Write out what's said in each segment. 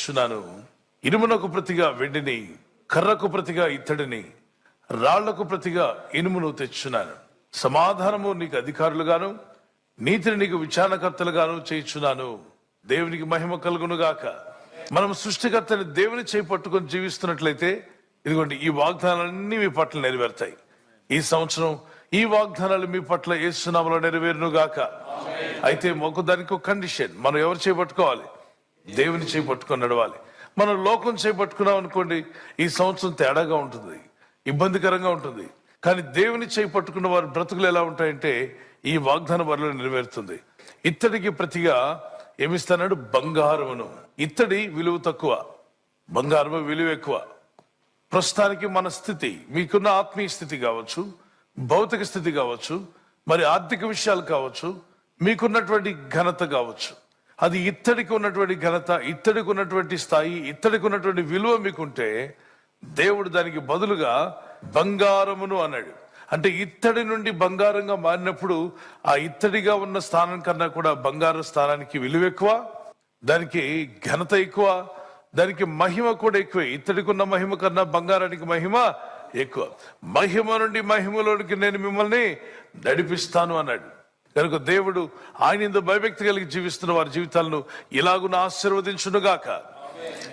తెచ్చున్నాను ఇనుమునకు ప్రతిగా వెండిని కర్రకు ప్రతిగా ఇత్తడిని రాళ్ళకు ప్రతిగా ఇనుమును తెచ్చున్నాను. సమాధానము నీకు అధికారులుగాను నీతిని నీకు విచారణకర్తలుగాను చేయించున్నాను. దేవునికి మహిమ కలుగును గాక మనం సృష్టికర్తని దేవుని చేయి పట్టుకొని జీవిస్తున్నట్లయితే ఇదిగోండి ఈ వాగ్దానాలన్నీ మీ పట్ల నెరవేరుతాయి. ఈ సంవత్సరం ఈ వాగ్దానాలు మీ పట్ల ఏసునామలో నెరవేరును గాక అయితే మాకు దానికి ఒక కండిషన్ మనం ఎవరు చేపట్టుకోవాలి దేవుని చేపట్టుకొని నడవాలి. మనం లోకం చేపట్టుకున్నాం అనుకోండి ఈ సంవత్సరం తేడాగా ఉంటుంది ఇబ్బందికరంగా ఉంటుంది. కానీ దేవుని చేపట్టుకున్న వారి బ్రతుకులు ఎలా ఉంటాయంటే ఈ వాగ్దానం వరలో నెరవేరుతుంది. ఇత్తడికి ప్రతిగా ఏమిస్తాడు బంగారమును. ఇత్తడి విలువ తక్కువ బంగారము విలువ ఎక్కువ. ప్రస్తుతానికి మన స్థితి మీకున్న ఆత్మీయ స్థితి కావచ్చు భౌతిక స్థితి కావచ్చు మరి ఆర్థిక విషయాలు కావచ్చు మీకున్నటువంటి ఘనత కావచ్చు. అది ఇత్తడికి ఉన్నటువంటి ఘనత ఇత్తడికి ఉన్నటువంటి స్థాయి ఇత్తడికి ఉన్నటువంటి విలువ మీకుంటే దేవుడు దానికి బదులుగా బంగారమును అన్నాడు. అంటే ఇత్తడి నుండి బంగారంగా మారినప్పుడు ఆ ఇత్తడిగా ఉన్న స్థానం కన్నా కూడా బంగారు స్థానానికి విలువ ఎక్కువ దానికి ఘనత ఎక్కువ దానికి మహిమ కూడా ఎక్కువ. ఇత్తడికి ఉన్న మహిమ కన్నా బంగారానికి మహిమ ఎక్కువ. మహిమ నుండి మహిమలోనికి నేను మిమ్మల్ని నడిపిస్తాను అన్నాడు. కనుక దేవుడు ఆయన ఇందు భయభక్తి కలిగి జీవిస్తున్న వారి జీవితాలను ఇలాగున ఆశీర్వదించునుగాక.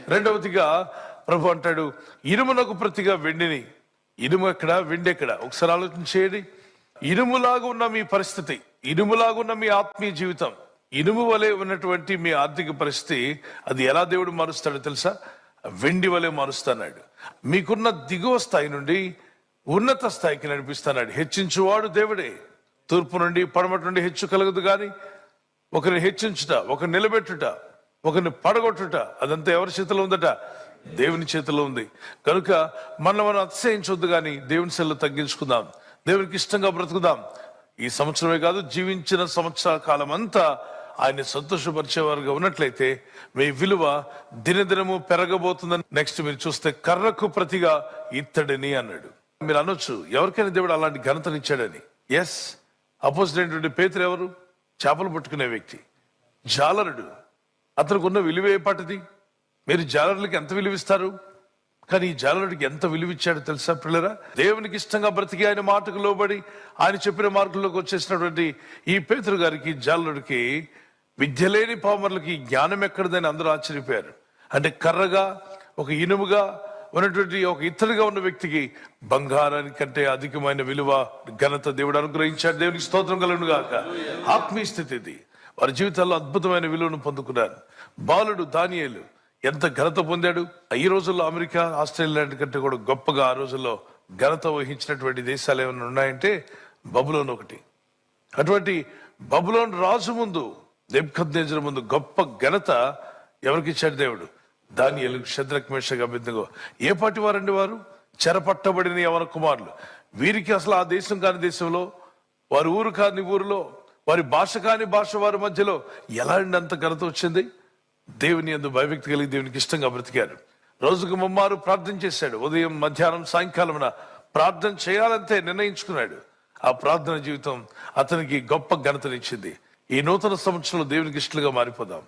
రెండవదిగా ప్రభు అంటాడు ఇనుమునకు ప్రతిగా వెండిని. ఇనుము ఎక్కడ? వెండి ఎక్కడ? ఒకసారి ఆలోచన చేయండి. ఇనుములాగా ఉన్న మీ పరిస్థితి ఇనుములాగా ఉన్న మీ ఆత్మీయ జీవితం ఇనుము వలె ఉన్నటువంటి మీ ఆర్థిక పరిస్థితి అది ఎలా దేవుడు మారుస్తాడో తెలుసా? వెండి వలె మారుస్తాడు మీకున్న దిగువ స్థాయి నుండి ఉన్నత స్థాయికి నడిపిస్తాడు హెచ్చించువాడు దేవుడే. తూర్పు నుండి పడమటి నుండి హెచ్చు కలగదు కానీ ఒకరిని హెచ్చించుట ఒకరిని నిలబెట్టుట ఒకరిని పడగొట్టుట అదంతా ఎవరి చేతిలో ఉందట? దేవుని చేతిలో ఉంది. కనుక మనం మనం అతిశయించొద్దు కానీ దేవుని సెల్లు తగ్గించుకుందాం. దేవునికి ఇష్టంగా బ్రతుకుదాం. ఈ సంవత్సరమే కాదు జీవించిన సంవత్సర కాలం అంతా ఆయన్ని సంతోషపరిచేవారుగా ఉన్నట్లయితే మీ విలువ దినదినము పెరగబోతుందని నెక్స్ట్ మీరు చూస్తే కర్రకు ప్రతిగా ఇత్తడిని అన్నాడు. మీరు అనొచ్చు ఎవరికైనా దేవుడు అలాంటి ఘనతనిచ్చాడని ఎస్ అపోజిట్ పేతురు ఎవరు? చేపలు పట్టుకునే వ్యక్తి. జాలరుడు. అతనికి ఉన్న విలువ ఏ పాటిది? మీరు జాలరులకి ఎంత విలువిస్తారు? కానీ ఈ జాలరుడికి ఎంత విలువిచ్చాడో తెలుసా పిల్లరా? దేవునికి ఇష్టంగా బ్రతికి ఆయన మాటకు లోబడి ఆయన చెప్పిన మార్గంలోకి వచ్చేసినటువంటి ఈ పేతురు గారికి జాలరుడికి విద్య లేని పామర్లకి జ్ఞానం ఎక్కడదని అందరూ ఆశ్చర్యపోయారు. అంటే కర్రగా ఒక ఇనుముగా ఉన్నటువంటి ఒక ఇతరుగా ఉన్న వ్యక్తికి బంగారాని కంటే అధికమైన విలువ ఘనత దేవుడు అనుగ్రహించాడు. దేవునికి స్తోత్రం కలను గాక. ఆత్మీయ స్థితి ఇది. వారి జీవితాల్లో అద్భుతమైన విలువను పొందుకున్నారు. బాలుడు దానియేలు ఎంత ఘనత పొందాడు? ఈ రోజుల్లో అమెరికా ఆస్ట్రేలియా కంటే కూడా గొప్పగా ఆ రోజుల్లో ఘనత వహించినటువంటి దేశాలు ఏమైనా ఉన్నాయంటే బబులోన్ ఒకటి. అటువంటి బబులోన్ రాజు ముందు నెబ్కద్నేజర్ ముందు గొప్ప ఘనత ఎవరికిచ్చాడు దేవుడు? దానియలు ఎలుగు శద్రక్ మేషగా అభ్యర్థిగో ఏ పాటి వారండి వారు? చెరపట్టబడిన యవన కుమారులు. వీరికి అసలు ఆ దేశం కాని దేశంలో వారి ఊరు కాని ఊరిలో వారి భాష కాని భాష వారి మధ్యలో ఎలాంటి అంత ఘనత వచ్చింది? దేవుని ఎందు భయభక్తి కలిగి దేవునికి ఇష్టంగా బ్రతికారు. రోజుకు ముమ్మారు ప్రార్థన చేశాడు. ఉదయం మధ్యాహ్నం సాయంకాలమున ప్రార్థన చేయాలంతే నిర్ణయించుకున్నాడు. ఆ ప్రార్థన జీవితం అతనికి గొప్ప ఘనతనిచ్చింది. ఈ నూతన సంవత్సరంలో దేవునికి ఇష్టలుగా మారిపోదాం.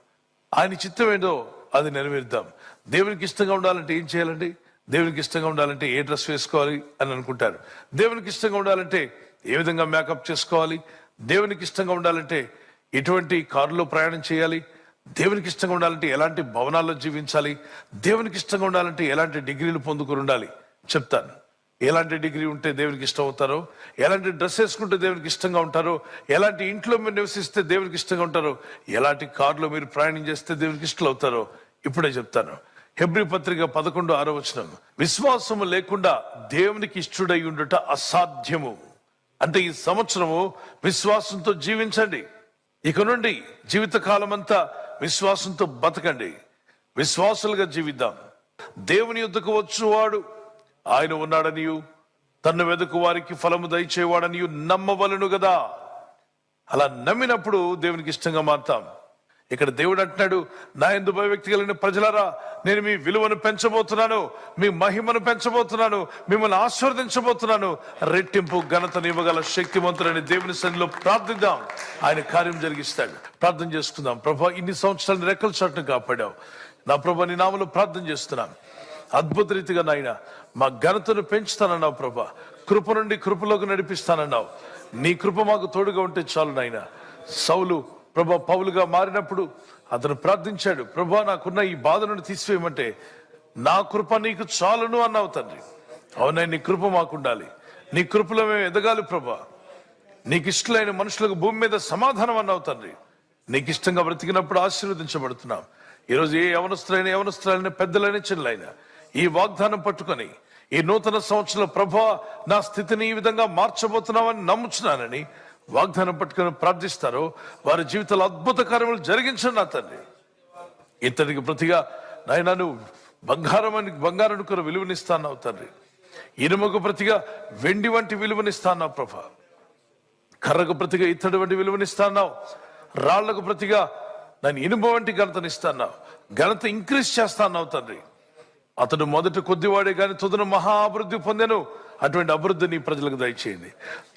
ఆయన చిత్తం ఏంటో అది నెరవేర్దాం దేవునికి ఇష్టంగా ఉండాలంటే ఏం చేయాలండి? దేవునికి ఇష్టంగా ఉండాలంటే ఏ డ్రెస్ వేసుకోవాలి అని అనుకుంటారు. దేవునికి ఇష్టంగా ఉండాలంటే ఏ విధంగా మేకప్ చేసుకోవాలి? దేవునికి ఇష్టంగా ఉండాలంటే ఎటువంటి కారులో ప్రయాణం చేయాలి? దేవునికి ఇష్టంగా ఉండాలంటే ఎలాంటి భవనాల్లో జీవించాలి? దేవునికి ఇష్టంగా ఉండాలంటే ఎలాంటి డిగ్రీలు పొందుకుని ఉండాలి? చెప్తాను. ఎలాంటి డిగ్రీ ఉంటే దేవునికి ఇష్టం అవుతారో ఎలాంటి డ్రెస్ వేసుకుంటే దేవునికి ఇష్టంగా ఉంటారో ఎలాంటి ఇంట్లో మీరు నివసిస్తే దేవునికి ఇష్టంగా ఉంటారో ఎలాంటి కారులో మీరు ప్రయాణం చేస్తే దేవునికి ఇష్టం అవుతారో ఇప్పుడే చెప్తాను. హెబ్రి పత్రిక పదకొండు ఆరో వచనం విశ్వాసము లేకుండా దేవునికి ఇష్టడై ఉండుట అసాధ్యము. అంటే ఈ సంవత్సరము విశ్వాసంతో జీవించండి. ఇక నుండి జీవితకాలం అంతా విశ్వాసంతో బతకండి. విశ్వాసులుగా జీవిద్దాం. దేవుని యుద్ధకు వచ్చువాడు ఆయన ఉన్నాడనియు తన్ను వెతుకు వారికి ఫలము దయచేవాడనియు నమ్మవలను కదా అలా నమ్మినప్పుడు దేవునికి ఇష్టంగా మారుతాం. ఇక్కడ దేవుడు అంటున్నాడు నా ఎందు భయవ్యక్తి కలిగిన ప్రజలారా నేను మీ విలువను పెంచబోతున్నాను మీ మహిమను పెంచబోతున్నాను మిమ్మల్ని ఆశీర్వదించబోతున్నాను. రెట్టింపు ఘనతనివ్వగల శక్తివంతులని దేవుని సన్నిలో ప్రార్థిద్దాం. ఆయన కార్యం జరిగిస్తాడు. ప్రార్థన చేసుకుందాం. ప్రభా ఇన్ని సంవత్సరాలు రెక్కల చట్టును కాపాడావు. నా ప్రభా నీ నామలో ప్రార్థన చేస్తున్నాను అద్భుత రీతిగా నాయన మా ఘనతను పెంచుతానన్నావు ప్రభా. కృప నుండి కృపలోకి నడిపిస్తానన్నావు. నీ కృప మాకు తోడుగా ఉంటే చాలు నాయన. సౌలు ప్రభా పౌలుగా మారినప్పుడు అతను ప్రార్థించాడు ప్రభా నాకున్న ఈ బాధ నుండి తీసివేయమంటే నా కృప నీకు చాలును అన్నావు తండ్రి. అవునా నీ కృప మాకుండాలి. నీ కృపలో మేము ఎదగాలి ప్రభా. నీకు ఇష్టలైన మనుషులకు భూమి మీద సమాధానం అన్నావు తండ్రి. నీకు ఇష్టంగా బ్రతికినప్పుడు ఆశీర్వదించబడుతున్నాం. ఈరోజు ఏ యవనస్తులైన యవనస్తులైన పెద్దలైన చిన్నలైన ఈ వాగ్దానం పట్టుకొని ఈ నూతన సంవత్సరంలో ప్రభా నా స్థితిని ఈ విధంగా మార్చబోతున్నామని నమ్ముచున్నానని వాగ్దానం పట్టుకొని ప్రార్థిస్తారో. వారి జీవితంలో అద్భుత కార్యములు జరిగించండి నా తండ్రి. ఇంతటికి ప్రతిగా నాయన నువ్వు బంగారం అని బంగారం కొర విలువనిస్తాను తండ్రి. ఇనుముకు ప్రతిగా వెండి వంటి విలువనిస్తాను ప్రభా. కర్రకు ప్రతిగా ఇత్తడి వంటి విలువనిస్తాన్నావు. రాళ్ళకు ప్రతిగా నన్ను ఇనుము వంటి ఘనతనిస్తాన్నావు. ఘనత ఇంక్రీజ్ చేస్తాన్నావు తండ్రి. అతడు మొదట కొద్దివాడే కానీ తుదను మహా అభివృద్ధి పొందాను. అటువంటి అభివృద్ధి నీ ప్రజలకు దయచేయండి.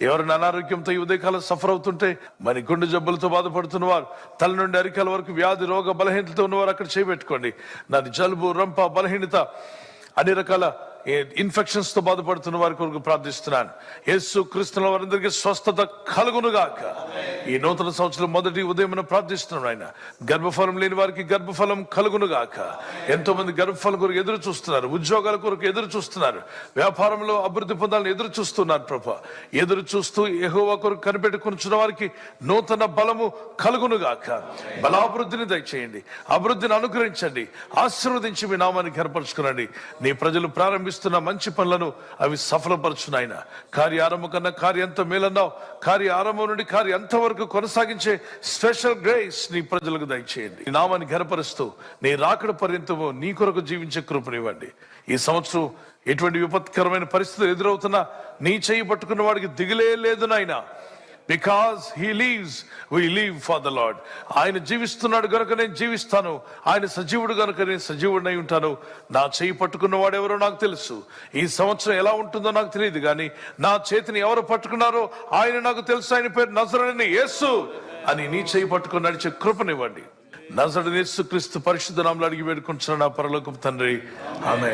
ఎవరైనా అనారోగ్యంతో ఈ ఉదయకాలం సఫర్ అవుతుంటే మరి గుండె జబ్బులతో బాధపడుతున్న వారు తల నుండి అరికాల వరకు వ్యాధి రోగ బలహీనతతో ఉన్నవారు అక్కడ చేపెట్టుకోండి నాది జలుబు రంప బలహీనత అన్ని రకాల ఇన్ఫెక్షన్స్తో బాధపడుతున్న వారి కొరకు ప్రార్థిస్తున్నాను. యేసు క్రిస్తున్న వారందరికీ స్వస్థత కలుగునుగాక. ఈ నూతన సంవత్సరం మొదటి ఉదయం ప్రార్థిస్తున్నాను ఆయన. గర్భఫలం లేని వారికి గర్భఫలం కలుగునుగాక. ఎంతో మంది గర్భఫలం కొరకు ఎదురు చూస్తున్నారు ఉద్యోగాల కొరకు ఎదురు చూస్తున్నారు వ్యాపారంలో అభివృద్ధి పొందాలని ఎదురు చూస్తున్నారు ప్రభా. ఎదురు చూస్తూ ఎహోవా కొరకు కనిపెట్టుకున్న వారికి నూతన బలము కలుగునుగాక. బలాభివృద్ధిని దయచేయండి అభివృద్ధిని అనుగ్రహించండి ఆశీర్వదించి మీ నామాన్ని ఏర్పరచుకునండి నీ ప్రజలు ప్రారంభిస్తున్న మంచి పనులను అవి సఫలపరచునాయన కార్య ఆరంభం కన్నా కార్యంతో మేలన్నావు. కార్య ఆరంభం నుండి కార్య ఎంతవరకు కొనసాగించే స్పెషల్ గ్రేస్ నీ ప్రజలకు దయచేయండి. నామాన్ని ఘనపరుస్తూ నీ రాకడ పర్యంతము నీ కొరకు జీవించే కృపనివ్వండి ఈ సంవత్సరం ఎటువంటి విపత్కరమైన పరిస్థితులు ఎదురవుతున్నా నీ చేయి పట్టుకున్న వాడికి దిగులే లేదు నాయనా. Because he lives we leave for the lord ఆయన జీవిస్తున్నాడు గనుక నేను జీవిస్తాను. ఆయన సజీవుడు గనుక నేను సజీవుడినై ఉంటాను. నా చేయి పట్టుకున్న వాడెవరో నాకు తెలుసు. ఈ సంవత్సరం ఎలా ఉంటుందో నాకు తెలియదు కానీ నా చేతిని ఎవరు పట్టుకున్నారో ఆయన నాకు తెలుసు. ఆయన పేరు నజరని యేసు అని నీ చేయి పట్టుకుని నడిచే కృపనివ్వండి. నజరని యేసు క్రీస్తు పరిశుద్ధ నామలు అడిగి వేడుకుంటున్నాను నా పరలోకపు తండ్రి. ఆమె